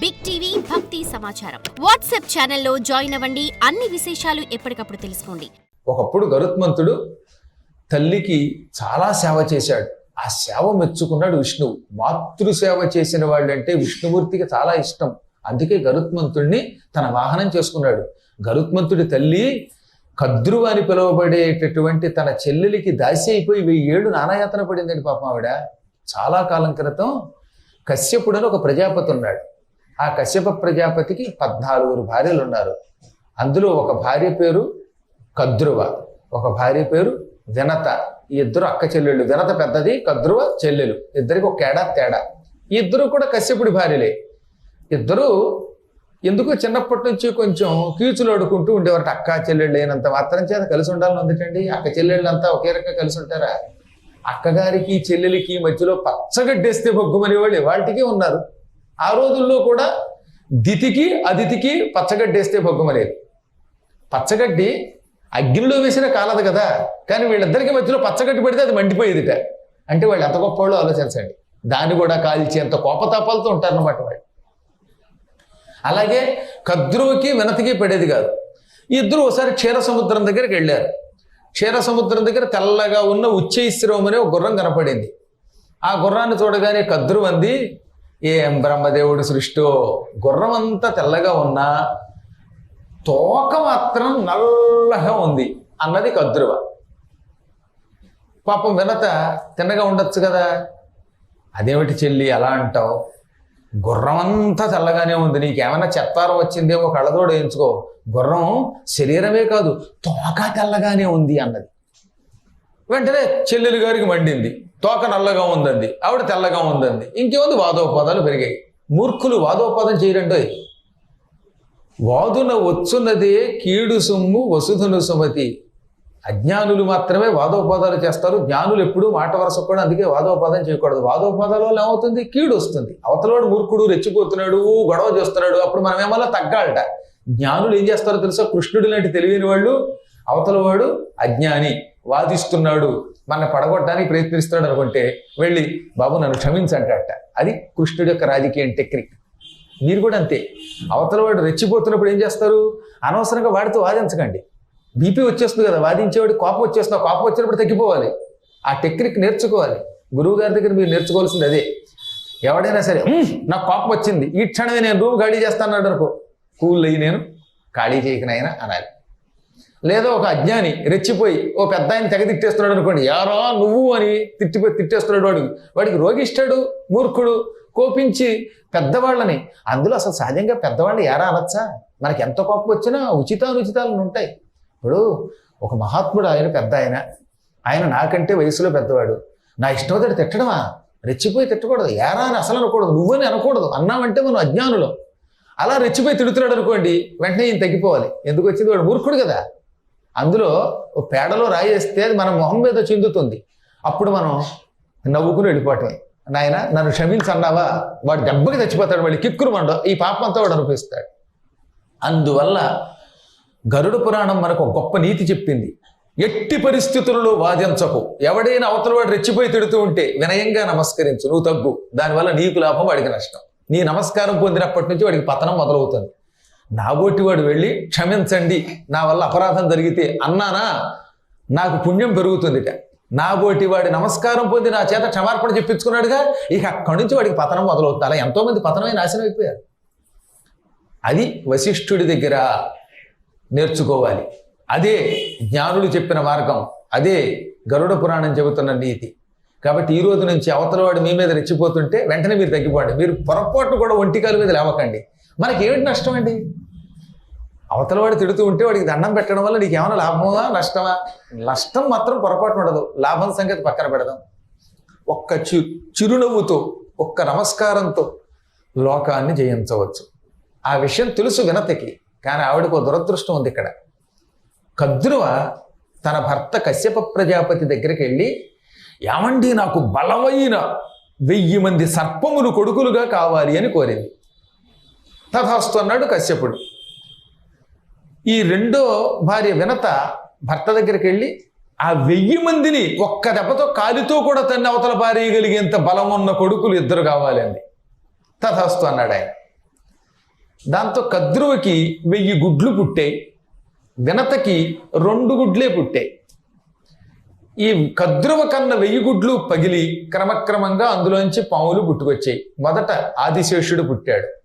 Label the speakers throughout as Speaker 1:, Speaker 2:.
Speaker 1: Big TV భక్తి సమాచారం WhatsApp ఛానల్లో జాయిన్ అవ్వండి. అన్ని విశేషాలు ఎప్పటికప్పుడు తెలుసుకోండి.
Speaker 2: ఒకప్పుడు గరుత్మంతుడు తల్లికి చాలా సేవ చేశాడు. ఆ సేవ మెచ్చుకున్నాడు విష్ణువు. మాతృ సేవ చేసిన వాళ్ళంటే విష్ణుమూర్తికి చాలా ఇష్టం. అందుకే గరుత్మంతుడిని తన వాహనం చేసుకున్నాడు. గరుత్మంతుడి తల్లి కద్రువ అని పిలువబడేటటువంటి తన చెల్లెలికి దాసి అయిపోయి వెయ్యి ఏడు నానాయాతన పడిందండి పాపం ఆవిడ. చాలా కాలం క్రితం కశ్యపుడని ఒక ప్రజాపతి ఉన్నాడు. ఆ కశ్యప ప్రజాపతికి పద్నాలుగురు భార్యలు ఉన్నారు అందులో ఒక భార్య పేరు కద్రువ ఒక భార్య పేరు వినత. ఈ ఇద్దరు అక్క చెల్లెళ్ళు. వినత పెద్దది కద్రువ చెల్లెలు. ఇద్దరికి ఒక ఏడా తేడా. ఈ ఇద్దరు కూడా కశ్యపుడి భార్యలే. ఇద్దరు ఎందుకో చిన్నప్పటి నుంచి కొంచెం కీచులు అడుకుంటూ ఉండేవారు అక్క చెల్లెళ్ళు అయినంత మాత్రం చేత కలిసి ఉండాలని ఉందిటండి. అక్క చెల్లెళ్ళు అంతా ఒకే రకంగా కలిసి ఉంటారా? అక్కగారికి చెల్లెలికి మధ్యలో పచ్చగడ్డేస్తే బొగ్గుమనే వాళ్ళు వాటికి ఉన్నారు. ఆ రోజుల్లో కూడా దితికి అదితికి పచ్చగడ్డేస్తే బొగ్గుమనేది పచ్చగడ్డి అగ్నిలో వేసిన కాలదు కదా కానీ వీళ్ళిద్దరికి మధ్యలో పచ్చగడ్డి పెడితే అది మండిపోయేదిట. అంటే వాళ్ళు ఎంత గొప్ప వాళ్ళు ఆలోచించండి. దాన్ని కూడా కాల్చి ఎంత కోపతాపాలతో ఉంటారన్నమాట వాళ్ళు. అలాగే కద్రువుకి వినతికి పడేది కాదు. ఇద్దరు ఒకసారి క్షీర సముద్రం దగ్గరికి వెళ్ళారు. క్షీర సముద్రం దగ్గర తెల్లగా ఉన్న ఉచ్చైశ్రవం అనే ఒక గుర్రం కనపడింది. ఆ గుర్రాన్ని చూడగానే కద్రు అంది ఏం బ్రహ్మదేవుడు సృష్టో? గుర్రం అంతా తెల్లగా ఉన్నా తోక మాత్రం నల్లగా ఉంది. అన్నది కద్రువ. పాపం వినత తిన్నగా ఉండొచ్చు కదా. అదేమిటి చెల్లి అలా అంటావు? గుర్రం అంతా తెల్లగానే ఉంది. నీకేమైనా చెత్తారం వచ్చిందేమో కళ్ళతోడు వేయించుకో. గుర్రం శరీరమే కాదు తోక తెల్లగానే ఉంది అన్నది. వెంటనే చెల్లెలు గారికి మండింది. తోక నల్లగా ఉందండి ఆవిడ తెల్లగా ఉందండి. ఇంకేముంది? వాదోపాదాలు పెరిగాయి. మూర్ఖులు వాదోపాదం చేయరండోయ్ వాదున వచ్చున్నదే కీడు సొమ్ము వసుధను సుమతి. అజ్ఞానులు మాత్రమే వాదోపాదాలు చేస్తారు. జ్ఞానులు ఎప్పుడూ మాట వరస కూడా అందుకే వాదోపాదం చేయకూడదు. వాదోపాదాల వల్ల ఏమవుతుంది? కీడు వస్తుంది. అవతలవాడు మూర్ఖుడు రెచ్చిపోతున్నాడు గొడవ చేస్తున్నాడు. అప్పుడు మనం ఏమన్నా తగ్గాలట. జ్ఞానులు ఏం చేస్తారో తెలుసా? కృష్ణుడు లాంటి తెలివైన వాళ్ళు అవతలవాడు అజ్ఞాని వాదిస్తున్నాడు. మన పడగొట్టడానికి ప్రయత్నిస్తాడు అనుకుంటే వెళ్ళి బాబు నన్ను క్షమించంటట. అది కృష్ణుడి యొక్క రాజకీయం టెక్నిక్. మీరు కూడా అంతే. అవతల వాడు రెచ్చిపోతున్నప్పుడు ఏం చేస్తారు? అనవసరంగా వాడితో వాదించకండి. బీపీ వచ్చేస్తుంది కదా వాదించేవాడు కోపం వచ్చేస్తుంది కోపం వచ్చినప్పుడు తగ్గిపోవాలి. ఆ టెక్నిక్ నేర్చుకోవాలి. గురువు గారి దగ్గర మీరు నేర్చుకోవాల్సింది అదే. ఎవడైనా సరే నాకు కోపం వచ్చింది ఈ క్షణమే నేను రూమ్ ఖాళీ చేస్తాను అనుకో కూల్ అయ్యి నేను ఖాళీ చేయకనైనా అనాలి. లేదా ఒక అజ్ఞాని రెచ్చిపోయి ఓ పెద్ద ఆయన తెగ తిట్టేస్తున్నాడు అనుకోండి యారా నువ్వు అని తిట్టిపోయి తిట్టేస్తున్నాడు వాడికి వాడికి రోగిష్టాడు మూర్ఖుడు కోపించి పెద్దవాళ్ళని. అందులో అసలు సహజంగా పెద్దవాళ్ళని ఎరా అనొచ్చా? మనకి ఎంత కోపం వచ్చినా ఉచితానుచితాలు ఉంటాయి. ఇప్పుడు ఒక మహాత్ముడు ఆయన పెద్ద ఆయన. ఆయన నాకంటే వయసులో పెద్దవాడు. నా ఇష్టం తిట్టడమా? రెచ్చిపోయి తిట్టకూడదు. ఎరా అని అసలు అనకూడదు. నువ్వని అనకూడదు. అన్నామంటే మనం అజ్ఞానులు. అలా రెచ్చిపోయి తిడుతున్నాడు అనుకోండి వెంటనే ఈయన తగ్గిపోవాలి. ఎందుకు వచ్చింది? వాడు మూర్ఖుడు కదా. అందులో ఓ పేడలో రాయేస్తే అది మన మొహం మీద చిందుతుంది. అప్పుడు మనం నవ్వుకుని వెళ్ళిపోవటమే. నాయన నన్ను క్షమించన్నావా? వాడు దెబ్బకి చచ్చిపోతాడు వాడి కిక్కురు మండ ఈ పాపంతో వాడు అనిపిస్తాడు అందువల్ల గరుడ పురాణం మనకు గొప్ప నీతి చెప్పింది. ఎట్టి పరిస్థితులలో వాదించకు. ఎవడైనా అవతల వాడు రెచ్చిపోయి తిడుతూ ఉంటే వినయంగా నమస్కరించు నువ్వు తగ్గు. దానివల్ల నీకు లాభం వాడికి నష్టం. నీ నమస్కారం పొందినప్పటి నుంచి వాడికి పతనం మొదలవుతుంది. నాగొట్టివాడు వెళ్ళి క్షమించండి నా వల్ల అపరాధం జరిగితే అన్నానా? నాకు పుణ్యం పెరుగుతుందిట. నాగోటి వాడి నమస్కారం పొంది నా చేత క్షమార్పణ చెప్పించుకున్నాడుగా ఇక అక్కడి నుంచి వాడికి పతనం మొదలవుతుంది అలా ఎంతోమంది పతనమై నాశనం అయిపోయారు. అది వశిష్ఠుడి దగ్గర నేర్చుకోవాలి. అదే జ్ఞానులు చెప్పిన మార్గం అదే గరుడ పురాణం చెబుతున్న నీతి. కాబట్టి ఈ రోజు నుంచి అవతల వాడు మీ మీద రెచ్చిపోతుంటే వెంటనే మీరు తగ్గిపోండి. మీరు పొరపాటు కూడా ఒంటికాల మీద లేవకండి. మనకి ఏమిటి నష్టం అండి? అవతల వాడు తిడుతూ ఉంటే వాడికి దండం పెట్టడం వల్ల నీకు ఏమైనా లాభమా నష్టమా? నష్టం మాత్రం పొరపాటు ఉండదు. లాభం సంగతి పక్కన పెడదాం. ఒక్క చి చిరునవ్వుతో ఒక్క నమస్కారంతో లోకాన్ని జయించవచ్చు. ఆ విషయం తెలుసు వినతకి కానీ ఆవిడకు ఒక దురదృష్టం ఉంది ఇక్కడ. కద్రువ తన భర్త కశ్యప ప్రజాపతి దగ్గరికి వెళ్ళి ఏమండి నాకు బలమైన వెయ్యి మంది సర్పములు కొడుకులుగా కావాలి అని కోరింది. తథాస్తు అన్నాడు కశ్యపుడు. ఈ రెండో భార్య వినత భర్త దగ్గరికి వెళ్ళి ఆ వెయ్యి మందిని ఒక్క దెబ్బతో కాలితో కూడా తన్ని అవతల పారేయగలిగేంత బలం ఉన్న కొడుకులు ఇద్దరు కావాలండి తథాస్తు అన్నాడు ఆయన. దాంతో కద్రువకి వెయ్యి గుడ్లు పుట్టాయి వినతకి రెండు గుడ్లే పుట్టాయి. ఈ కద్రువ కన్న వెయ్యి గుడ్లు పగిలి క్రమక్రమంగా అందులోంచి పాములు పుట్టుకొచ్చాయి. మొదట ఆదిశేషుడు పుట్టాడు.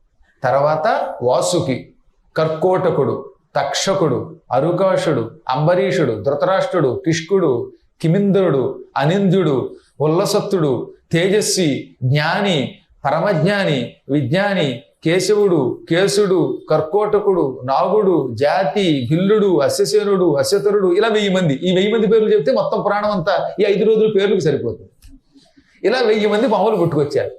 Speaker 2: తర్వాత వాసుకి కర్కోటకుడు తక్షకుడు అరుకాషుడు అంబరీషుడు ధృతరాష్ట్రుడు కిష్కుడు కిమిందరుడు అనిందుడు ఉల్లసత్తుడు తేజస్వి జ్ఞాని పరమజ్ఞాని విజ్ఞాని కేశవుడు కేసుడు కర్కోటకుడు నాగుడు జాతి గిల్లుడు అశ్వసేనుడు అశ్వతరుడు ఇలా వెయ్యి మంది. ఈ వెయ్యి మంది పేర్లు చెప్తే మొత్తం పురాణం అంతా ఈ ఐదు రోజుల పేర్లకు సరిపోతుంది. ఇలా వెయ్యి మంది మామూలు పుట్టుకొచ్చారు.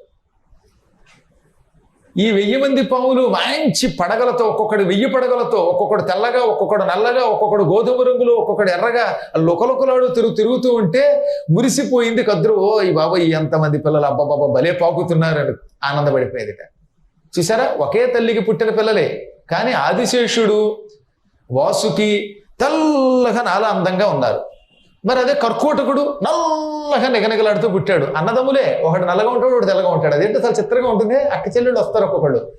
Speaker 2: ఈ వెయ్యి మంది పాములు మంచి పడగలతో ఒక్కొక్కటి వెయ్యి పడగలతో ఒక్కొక్కడు తెల్లగా ఒక్కొక్కడు నల్లగా ఒక్కొక్కడు గోధుమ రంగులో ఒక్కొక్కడు ఎర్రగా లుకలుకలాడు తిరుగు తిరుగుతూ ఉంటే మురిసిపోయింది కద్రు. ఓ ఈ బాబాయ్ ఎంతమంది పిల్లలు అబ్బాబాబా భలే పాకుతున్నారు ఆనందపడిపోయేదిట. చూసారా ఒకే తల్లికి పుట్టిన పిల్లలే. కానీ ఆదిశేషుడు వాసుకి తెల్లగా నాలా అందంగా ఉన్నారు. మరి అదే కర్కోటకుడు నల్లగా నిగనిగలాడుతూ పుట్టాడు. అన్నదమ్ములే ఒకడు నల్లగా ఉంటాడు ఒకటి తెల్లగా ఉంటాడు. అదేంటి అసలు చిత్రంగా ఉంటుంది? అక్క చెల్లెళ్ళు వస్తారు ఒక్కొక్కళ్ళు.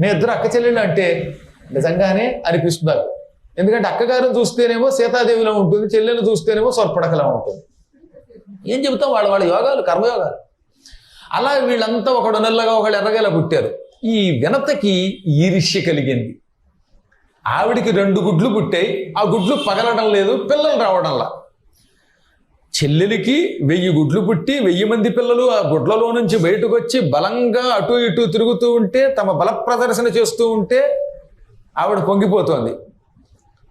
Speaker 2: మీ ఇద్దరు అక్క చెల్లెళ్ళు అంటే నిజంగానే అనిపిస్తున్నారు ఎందుకంటే అక్కగారిని చూస్తేనేమో సీతాదేవిలో ఉంటుంది చెల్లెలు చూస్తేనేమో స్వర్పడకలా ఉంటుంది. ఏం చెబుతాం? వాళ్ళ వాళ్ళ యోగాలు కర్మయోగాలు. అలా వీళ్ళంతా ఒకడు నల్లగా ఒకడు ఎర్రగేలా పుట్టారు. ఈ వినతకి ఈర్ష్య కలిగింది. ఆవిడికి రెండు గుడ్లు పుట్టాయి. ఆ గుడ్లు పగలడం లేదు పిల్లలు రావడంలా. చెల్లెలికి వెయ్యి గుడ్లు పుట్టి వెయ్యి మంది పిల్లలు ఆ గుడ్లలో నుంచి బయటకు వచ్చి బలంగా అటు ఇటు తిరుగుతూ ఉంటే తమ బల ప్రదర్శన చేస్తూ ఉంటే ఆవిడ పొంగిపోతోంది.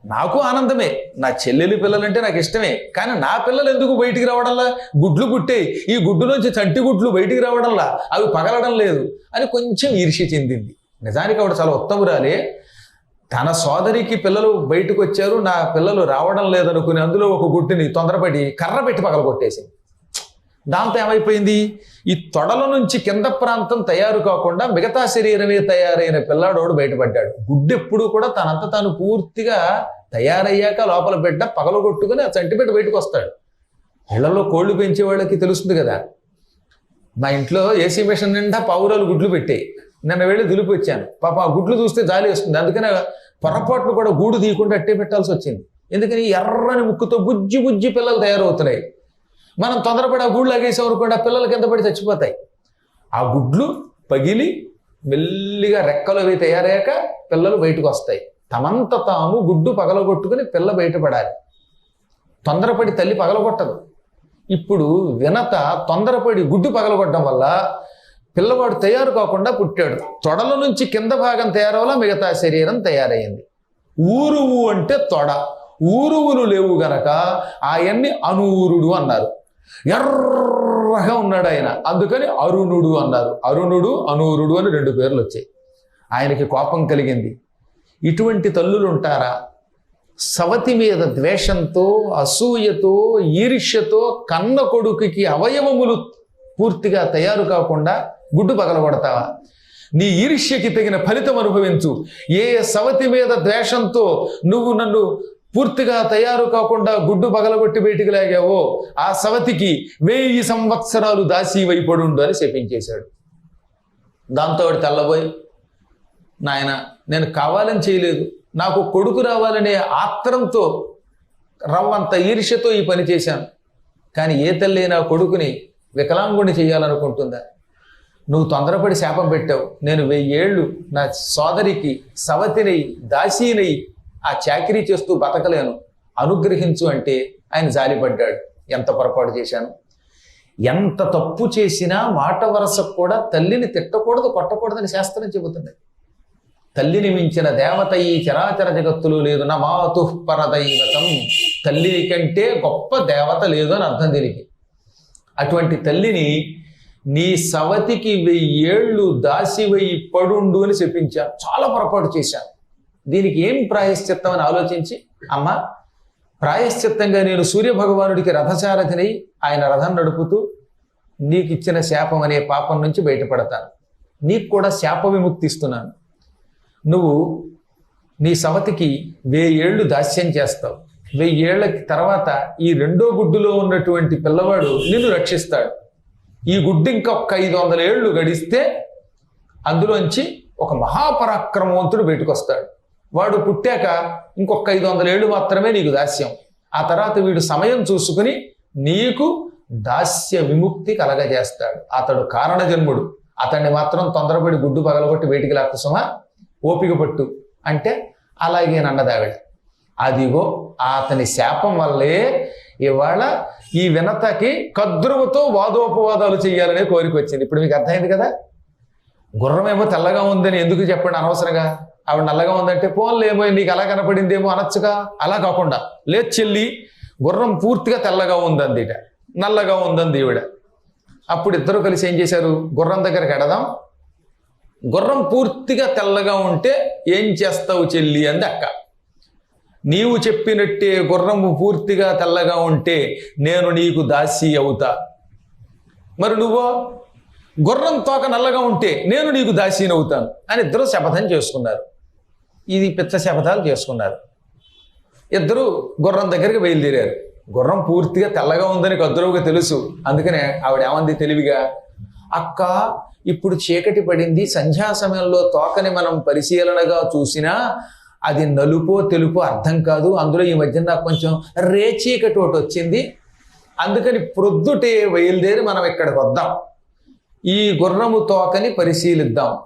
Speaker 2: నాకు ఆనందమే. నా చెల్లెలి పిల్లలంటే నాకు ఇష్టమే. కానీ నా పిల్లలు ఎందుకు బయటికి రావడంలా? గుడ్లు పుట్టే ఈ గుడ్డు నుంచి చంటి గుడ్లు బయటికి రావడంలా? అవి పగలడం లేదు అని కొంచెం ఈర్ష్య చెందింది. నిజానికి ఆవిడ చాలా ఉత్తమురాలే. తన సోదరికి పిల్లలు బయటకు వచ్చారు నా పిల్లలు రావడం లేదనుకుని అందులో ఒక గుడ్డుని తొందరపడి కర్ర పెట్టి పగలగొట్టేసింది. దాంతో ఏమైపోయింది? ఈ తొడల నుంచి కింద ప్రాంతం తయారు కాకుండా మిగతా శరీరమే తయారైన పిల్లాడోడు బయటపడ్డాడు. గుడ్డు ఎప్పుడు కూడా తనంత తాను పూర్తిగా తయారయ్యాక లోపల బిడ్డ పగలగొట్టుకుని ఆ చంటి బయటకు వస్తాడు ఇళ్ళలో కోళ్ళు పెంచే వాళ్ళకి తెలుస్తుంది కదా మా ఇంట్లో ఏసీ మిషన్ నిండా పావురాలు గుడ్లు పెట్టాయి. నిన్న వెళ్ళి దులిపొచ్చాను పాప ఆ గుడ్లు చూస్తే జాలి వస్తుంది. అందుకనే పొరపాట్లు కూడా గూడు తీయకుండా అట్టే పెట్టాల్సి వచ్చింది. ఎందుకని ఎర్రని ముక్కుతో బుజ్జి బుజ్జి పిల్లలు తయారవుతున్నాయి. మనం తొందరపడి ఆ గూడు లాగేసాం ఆ పిల్లలు కింద పడి చచ్చిపోతాయి. ఆ గుడ్లు పగిలి మెల్లిగా రెక్కలు అవి తయారయ్యాక పిల్లలు బయటకు వస్తాయి. తమంత తాము గుడ్డు పగలగొట్టుకుని పిల్ల బయటపడాలి. తొందరపడి తల్లి పగలగొట్టదు. ఇప్పుడు వినత తొందరపడి గుడ్డు పగలగొట్టడం వల్ల పిల్లవాడు తయారు కాకుండా పుట్టాడు. తొడల నుంచి కింద భాగం తయారవలా మిగతా శరీరం తయారైంది ఊరువు అంటే తొడ. ఊరువులు లేవు గనక ఆయన్ని అనూరుడు అన్నారు. ఎర్రగా ఉన్నాడు ఆయన. అందుకని అరుణుడు అన్నారు. అరుణుడు అనూరుడు అని రెండు పేర్లు వచ్చాయి. ఆయనకి కోపం కలిగింది. ఇటువంటి తల్లులు ఉంటారా? సవతి మీద ద్వేషంతో అసూయతో ఈర్ష్యతో కన్న కొడుకుకి అవయవములు పూర్తిగా తయారు కాకుండా గుడ్డు పగలగొడతావా నీ ఈర్ష్యకి తగిన ఫలితం అనుభవించు. ఏ సవతి మీద ద్వేషంతో నువ్వు నన్ను పూర్తిగా తయారు కాకుండా గుడ్డు పగలగొట్టి బయటికి లాగావో ఆ సవతికి వెయ్యి సంవత్సరాలు దాసి వైపడుండు అని శపించేశాడు. దాంతో వాడు తెల్లబోయి నాయన నేను కావాలని చేయలేదు. నాకు కొడుకు రావాలనే ఆత్రంతో రవ్వంత ఈర్ష్యతో ఈ పని చేశాను. కానీ ఏ తల్లి నా కొడుకుని వికలాంగుని చేయాలనుకుంటుందా? నువ్వు తొందరపడి శాపం పెట్టావు. నేను వెయ్యేళ్ళు నా సోదరికి సవతినై దాసీనై ఆ చాకరీ చేస్తూ బతకలేను. అనుగ్రహించు అంటే ఆయన జాలిపడ్డాడు. ఎంత పొరపాటు చేశాను? ఎంత తప్పు చేసినా మాట వరసకు కూడా తల్లిని తిట్టకూడదు కొట్టకూడదని శాస్త్రం చెబుతుంది. తల్లిని మించిన దేవత ఈ చరాచర జగత్తులు లేదు. నా మాతు పరదైవతం. తల్లి కంటే గొప్ప దేవత లేదు అని అర్థం దీనికి. అటువంటి తల్లిని నీ సవతికి వెయ్యేళ్ళు దాసివై పడుండు అని చెప్పించాను చాలా పొరపాటు చేశాను దీనికి ఏం ప్రాయశ్చిత్తం అని ఆలోచించి అమ్మ ప్రాయశ్చిత్తంగా నేను సూర్య భగవానుడికి రథసారథినై ఆయన రథం నడుపుతూ నీకు ఇచ్చిన శాపం అనే పాపం నుంచి బయటపడతాను. నీకు కూడా శాప విముక్తి ఇస్తున్నాను. నువ్వు నీ సవతికి వెయ్యేళ్ళు దాస్యం చేస్తావు. వెయ్యేళ్ళ తర్వాత ఈ రెండో గుడ్డులో ఉన్నటువంటి పిల్లవాడు నిన్ను రక్షిస్తాడు. ఈ గుడ్డు ఇంకొక ఐదు వందల ఏళ్ళు గడిస్తే అందులోంచి ఒక మహాపరాక్రమవంతుడు బయటకు వస్తాడు వాడు పుట్టాక ఇంకొక ఐదు వందల ఏళ్ళు మాత్రమే నీకు దాస్యం. ఆ తర్వాత వీడు సమయం చూసుకుని నీకు దాస్య విముక్తి కలగజేస్తాడు. అతడు కారణజన్ముడు. అతన్ని మాత్రం తొందరపడి గుడ్డు పగలగొట్టి బయటికి లాక్కుసమా ఓపిక పట్టు అంటే అలాగే నన్నదావిడ అదిగో అతని శాపం వల్లే ఇవాళ ఈ వినతకి కద్రువుతో వాదోపవాదాలు చేయాలనే కోరిక వచ్చింది. ఇప్పుడు మీకు అర్థమైంది కదా? గుర్రం ఏమో తెల్లగా ఉందని ఎందుకు చెప్పండి అనవసరంగా? ఆవిడ నల్లగా ఉందంటే పోన్లే ఏమో నీకు అలా కనపడిందేమో అనొచ్చుగా? అలా కాకుండా లేదు చెల్లి గుర్రం పూర్తిగా తెల్లగా ఉందందిట నల్లగా ఉందంది ఈవిడ. అప్పుడు ఇద్దరు కలిసి ఏం చేశారు? గుర్రం దగ్గరికి ఎడదాం గుర్రం పూర్తిగా తెల్లగా ఉంటే ఏం చేస్తావు చెల్లి అంది అక్క. నీవు చెప్పినట్టే గుర్రము పూర్తిగా తెల్లగా ఉంటే నేను నీకు దాసి అవుతా. మరి నువ్వో గుర్రం తోక నల్లగా ఉంటే నేను నీకు దాసీనవుతాను అని ఇద్దరు శపథం చేసుకున్నారు. ఇది పిచ్చ శపథాలు చేసుకున్నారు. ఇద్దరు గుర్రం దగ్గరికి బయలుదేరారు. గుర్రం పూర్తిగా తెల్లగా ఉందని కద్దురువుగా తెలుసు. అందుకనే ఆవిడ ఏమంది తెలివిగా అక్క ఇప్పుడు చీకటి పడింది. సంధ్యా సమయంలో తోకని మనం పరిశీలనగా చూసినా అది నలుపో తెలుపు అర్థం కాదు. అందులో ఈ మధ్య నాకు కొంచెం రేచీకటి ఒకటి వచ్చింది. అందుకని ప్రొద్దుటే బయలుదేరి మనం ఇక్కడికి వద్దాం. ఈ గుర్రము తోకని పరిశీలిద్దాం.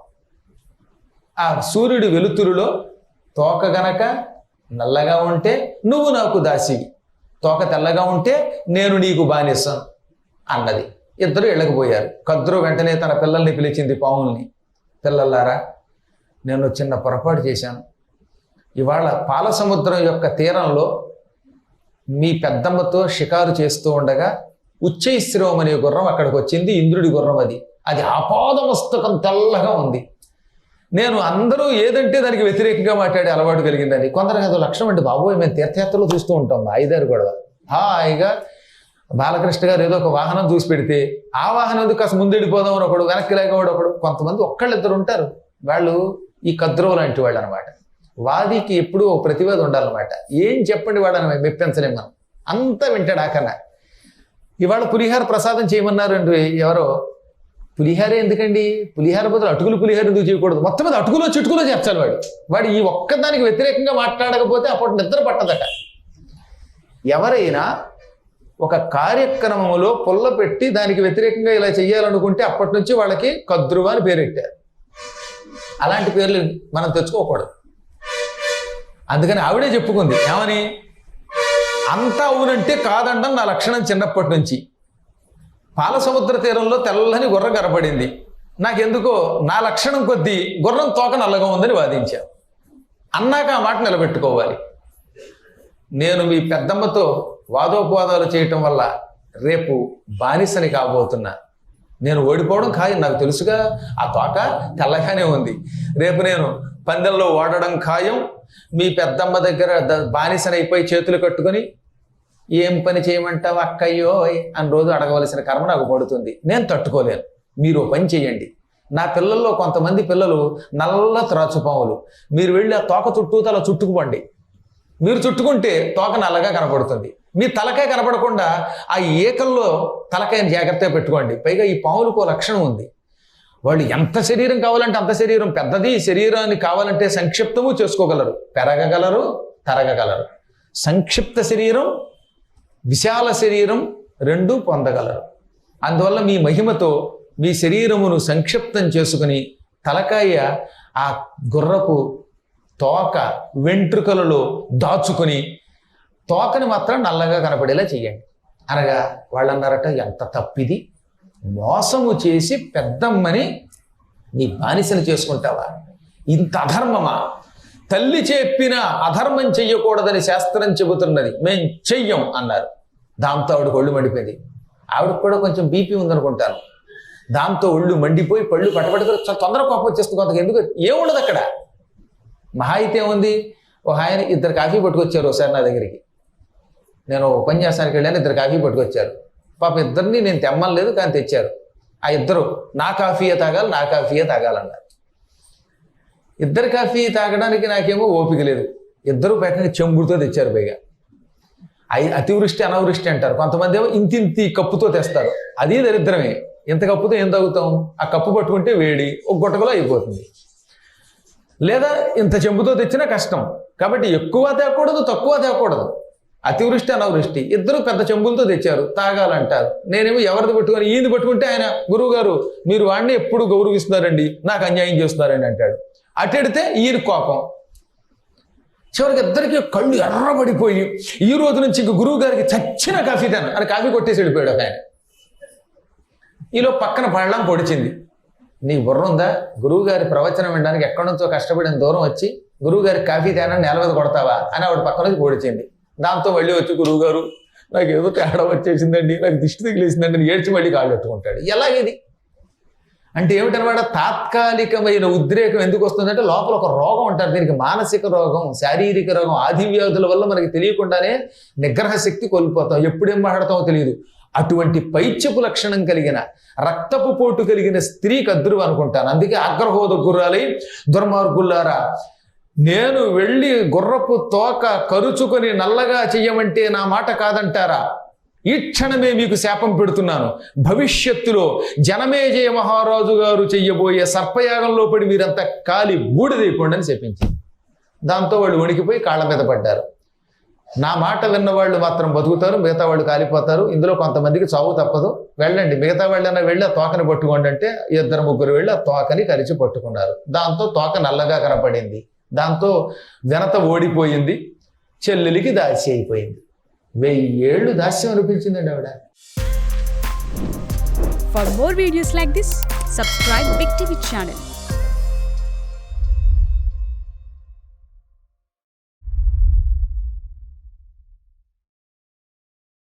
Speaker 2: ఆ సూర్యుడి వెలుతురులో తోక గనక నల్లగా ఉంటే నువ్వు నాకు దాసివి తోక తెల్లగా ఉంటే నేను నీకు బానిస్తాను అన్నది. ఇద్దరు వెళ్ళకపోయారు. కద్రు వెంటనే తన పిల్లల్ని పిలిచింది పావుల్ని పిల్లలారా నేను చిన్న పొరపాటు చేశాను. ఇవాళ పాలసముద్రం యొక్క తీరంలో మీ పెద్దమ్మతో షికారు చేస్తూ ఉండగా ఉచ్చైశ్రవం అనే గుర్రం అక్కడికి వచ్చింది ఇంద్రుడి గుర్రం అది. అది ఆపాదమస్తకం తెల్లగా ఉంది. నేను అందరూ ఏదంటే దానికి వ్యతిరేకంగా మాట్లాడే అలవాటు కలిగిందని. కొందరికి అదో లక్షణం అండి బాబోయ్ మేము తీర్థయాత్రలో చూస్తూ ఉంటాం ఐదారు గొడవ. హాయిగా బాలకృష్ణ గారు ఏదో ఒక వాహనం చూసి పెడితే ఆ వాహనం ఎందుకు కాస్త ముందెడిపోదాం అని ఒకడు వెనక్కి లేకపోవడం ఒకడు కొంతమంది ఒక్కళ్ళిద్దరు ఉంటారు. వాళ్ళు ఈ కద్రువు లాంటి వాళ్ళు అనమాట వాదికి ఎప్పుడూ ఒక ప్రతివాది ఉండాలన్నమాట. ఏం చెప్పండి వాడని మెప్పించలేము మనం. అంతా వింటాడు ఆకన్నా ఇవాళ పులిహార ప్రసాదం చేయమన్నారు అండి ఎవరో పులిహార ఎందుకండి? పులిహార బదులు అటుకులు పులిహార ఎందుకు చేయకూడదు? మొత్తం మీద అటుకులో చిటుకులో చేర్చాలి వాడు. వాడు ఈ ఒక్కదానికి వ్యతిరేకంగా మాట్లాడకపోతే అప్పుడు నిద్ర పట్టదట. ఎవరైనా ఒక కార్యక్రమంలో పుల్ల పెట్టి దానికి వ్యతిరేకంగా ఇలా చేయాలనుకుంటే అప్పటి నుంచి వాళ్ళకి కద్రువ అని పేరెట్టారు. అలాంటి పేర్లు మనం తెచ్చుకోకూడదు. అందుకని ఆవిడే చెప్పుకుంది ఏమని? అంతా అవునంటే కాదండం నా లక్షణం చిన్నప్పటి నుంచి. పాల సముద్ర తీరంలో తెల్లని గుర్రం కనపడింది. నాకెందుకో నా లక్షణం కొద్దీ గుర్రం తోక నల్లగా ఉందని వాదించాను అన్నాక ఆ మాట నిలబెట్టుకోవాలి. నేను మీ పెద్దమ్మతో వాదోపవాదాలు చేయటం వల్ల రేపు బానిసని కాబోతున్నా. నేను ఓడిపోవడం ఖాయం నాకు తెలుసుగా. ఆ తోక తెల్లగానే ఉంది. రేపు నేను పందెల్లో ఓడడం ఖాయం మీ పెద్దమ్మ దగ్గర బానిసనైపోయి చేతులు కట్టుకొని ఏం పని చేయమంటావు అక్కయ్యో? అని రోజు అడగవలసిన కర్మ నాకు పడుతుంది. నేను తట్టుకోలేను. మీరు పని చేయండి. నా పిల్లల్లో కొంతమంది పిల్లలు నల్ల త్రాచుపాములు మీరు వెళ్ళి ఆ తోక చుట్టూ తల చుట్టుకుపోండి. మీరు చుట్టుకుంటే తోక నల్లగా కనపడుతుంది. మీ తలకాయ కనపడకుండా ఆ ఏకల్లో తలకాయని జాగ్రత్తగా పెట్టుకోండి. పైగా ఈ పాములకు లక్షణం ఉంది. వాళ్ళు ఎంత శరీరం కావాలంటే అంత శరీరం. పెద్దది శరీరాన్ని కావాలంటే సంక్షిప్తము చేసుకోగలరు. పెరగగలరు తరగగలరు. సంక్షిప్త శరీరం విశాల శరీరం రెండు పొందగలరు. అందువల్ల మీ మహిమతో మీ శరీరమును సంక్షిప్తం చేసుకుని తలకాయ ఆ గుర్రపు తోక వెంట్రుకలలో దాచుకొని తోకని మాత్రం నల్లగా కనపడేలా చేయండి. అనగా వాళ్ళు అన్నారట ఎంత తప్పిది? మోసము చేసి పెద్దమ్మని నీ బానిసను చేసుకుంటావా? ఇంత అధర్మమా? తల్లి చెప్పిన అధర్మం చెయ్యకూడదని శాస్త్రం చెబుతున్నది. మేం చెయ్యం అన్నారు. దాంతో ఆవిడ ఒళ్ళు మండిపోయింది. ఆవిడకు కూడా కొంచెం బీపీ ఉందనుకుంటాను. దాంతో ఒళ్ళు మండిపోయి పళ్ళు పట్టబడుకు తొందర కోపం వచ్చేస్తుంది కొంత ఎందుకు? ఏముండదు అక్కడ? మహా అయితే ఉంది ఒక ఆయన ఇద్దరు కాఫీ పట్టుకొచ్చారు ఒకసారి నా దగ్గరికి. నేను ఉపన్యాసానికి వెళ్ళాను ఇద్దరు కాఫీ పట్టుకొచ్చారు. పాప ఇద్దరిని నేను తెమ్మలేదు కానీ తెచ్చారు. ఆ ఇద్దరు నా కాఫీయే తాగాలి నా కాఫీయే తాగాలన్నారు. ఇద్దరు కాఫీ తాగడానికి నాకేమో ఓపిక లేదు. ఇద్దరు పైగా చెంబుడుతో తెచ్చారు పైగా. అయి అతివృష్టి అనావృష్టి అంటారు. కొంతమంది ఏమో ఇంతింతి కప్పుతో తెస్తారు. అది దరిద్రమే. ఇంత కప్పుతో ఏం తాగుతాం? ఆ కప్పు పట్టుకుంటే వేడి ఒక గుట్టకలో అయిపోతుంది. లేదా ఇంత చెంబుతో తెచ్చినా కష్టం. కాబట్టి ఎక్కువ తేకూడదు తక్కువ తేకూడదు. అతివృష్టి అనావృష్టి. ఇద్దరు పెద్ద చెంబులతో తెచ్చారు. తాగాలంటారు. నేనేమో ఎవరిది పట్టుకొని ఈయన పట్టుకుంటే ఆయన గురువు గారు మీరు వాడిని ఎప్పుడు గౌరవిస్తున్నారండి? నాకు అన్యాయం చేస్తున్నారండి అంటాడు. అటెడితే ఈయన కోపం. చివరికి ఇద్దరికి కళ్ళు ఎర్రబడిపోయి ఈ రోజు నుంచి ఇంక గురువు గారికి చచ్చిన కాఫీ తేను. అని కాఫీ కొట్టేసి వెళ్ళిపోయాడు ఆయన. ఈలో పక్కన పళ్ళం పొడిచింది. నీ బుర్ర ఉందా? గురువు గారి ప్రవచనం వినడానికి ఎక్కడి నుంచో కష్టపడిన దూరం వచ్చి గురువు గారి కాఫీ తేనని నేల మీద కొడతావా? అని ఆవిడ పక్క నుంచి పొడిచింది. దాంతో మళ్ళీ వచ్చి గురువు గారు నాకు ఏదో తేడా వచ్చేసిందండి నాకు దిష్టి తగిలేసిందండి అని ఏడ్చి మళ్ళీ కాళ్ళు పెట్టుకుంటాడు. ఎలాగేది అంటే ఏమిటనమాట? తాత్కాలికమైన ఉద్రేకం ఎందుకు వస్తుందంటే లోపల ఒక రోగం అంటారు. దీనికి మానసిక రోగం శారీరక రోగం ఆది వ్యాధుల వల్ల మనకి తెలియకుండానే నిగ్రహ శక్తి కోల్పోతాం. ఎప్పుడేం మాట్లాడతామో తెలియదు అటువంటి పైత్యపు లక్షణం కలిగిన రక్తపు పోటు కలిగిన స్త్రీ అద్దురు అనుకుంటాను. అందుకే అగ్రహోద గుర్రాలై దుర్మార్గుల్లారా నేను వెళ్ళి గుర్రపు తోక కరుచుకొని నల్లగా చెయ్యమంటే నా మాట కాదంటారా? ఈ క్షణమే మీకు శాపం పెడుతున్నాను. భవిష్యత్తులో జనమేజయ మహారాజు గారు చెయ్యబోయే సర్పయాగంలో పడి మీరంతా కాలి బూడిదైపోండి అని చెప్పించింది దాంతో వాళ్ళు వణికిపోయి కాళ్ళ మీద పడ్డారు. నా మాట విన్న వాళ్ళు మాత్రం బతుకుతారు మిగతా వాళ్ళు కాలిపోతారు. ఇందులో కొంతమందికి చావు తప్పదు. వెళ్ళండి. మిగతా వాళ్ళైనా వెళ్ళి ఆ తోకని పట్టుకోండి అంటే ఇద్దరు ముగ్గురు వెళ్ళి ఆ తోకని కరిచి పట్టుకున్నారు. దాంతో తోక నల్లగా కనపడింది. దాంతో జనత ఓడిపోయింది చెల్లెలికి దాసి అయిపోయింది. వెయ్యి ఏళ్ళు దాస్యం అనిపించిందండి ఆవిడ.
Speaker 3: For more videos like this subscribe big TV channel